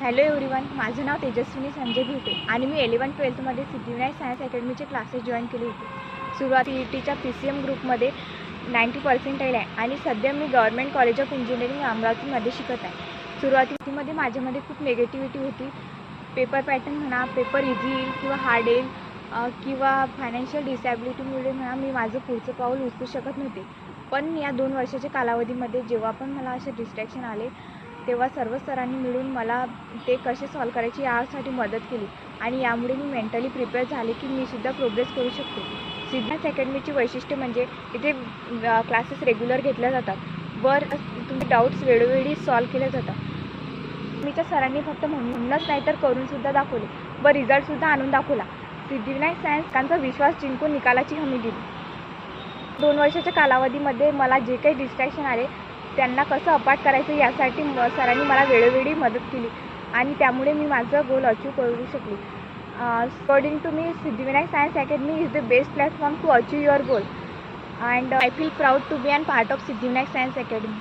Hello everyone माझं नाव तेजस्विनी संजय भिवटे आणि मी इलेवन ट्वेल्थमध्ये सिद्धिविनायक सायन्स अकॅडमीचे क्लासेस जॉईन केले होते. सुरुवात ई टीच्या पी सी एम ग्रुपमध्ये नाईंटी पर्सेंटेज आहे आणि सध्या मी गव्हर्मेंट कॉलेज ऑफ इंजिनिअरिंग अमरावतीमध्ये शिकत आहे. सुरुवातीमध्ये माझ्यामध्ये खूप निगेटिव्हिटी होती. पेपर पॅटर्न म्हणा पेपर इझी येईल किंवा हार्ड येईल किंवा फायनान्शियल डिसॅबिलिटीमुळे म्हणा मी माझं पुढचं पाऊल उचलू शकत नव्हते. पण या दोन वर्षाच्या कालावधीमध्ये जेव्हा पण मला असे डिस्ट्रॅक्शन आले तेव्हा सर्व सरांनी मिळून मला ते कसे सॉल्व करायचे यासाठी मदत केली. आणि यामुळे मी मेंटली प्रिपेअर झाले की मी सुद्धा प्रोग्रेस करू शकतो. सिद्धार्थ अकॅडमीची वैशिष्ट्य म्हणजे इथे क्लासेस रेग्युलर घेतल्या जातात. वर तुमचे डाऊट्स वेळोवेळी सॉल्व केले जातात. मीच्या सरांनी फक्त म्हणूनच नाही तर करूनसुद्धा दाखवले. व रिझल्टसुद्धा आणून दाखवला. सिद्धिविनायक सायन्स त्यांचा विश्वास जिंकून निकालाची हमी दिली. दोन वर्षाच्या कालावधीमध्ये मला जे काही डिस्ट्रॅक्शन आले त्यांना कसं अपाट करायचं यासाठी म सरांनी मला वेळोवेळी मदत केली. आणि त्यामुळे मी माझं गोल अचीव करू शकले. According to me Siddhivinayak science academy is the best platform to achieve your goal and I feel proud to be and part of Siddhivinayak science academy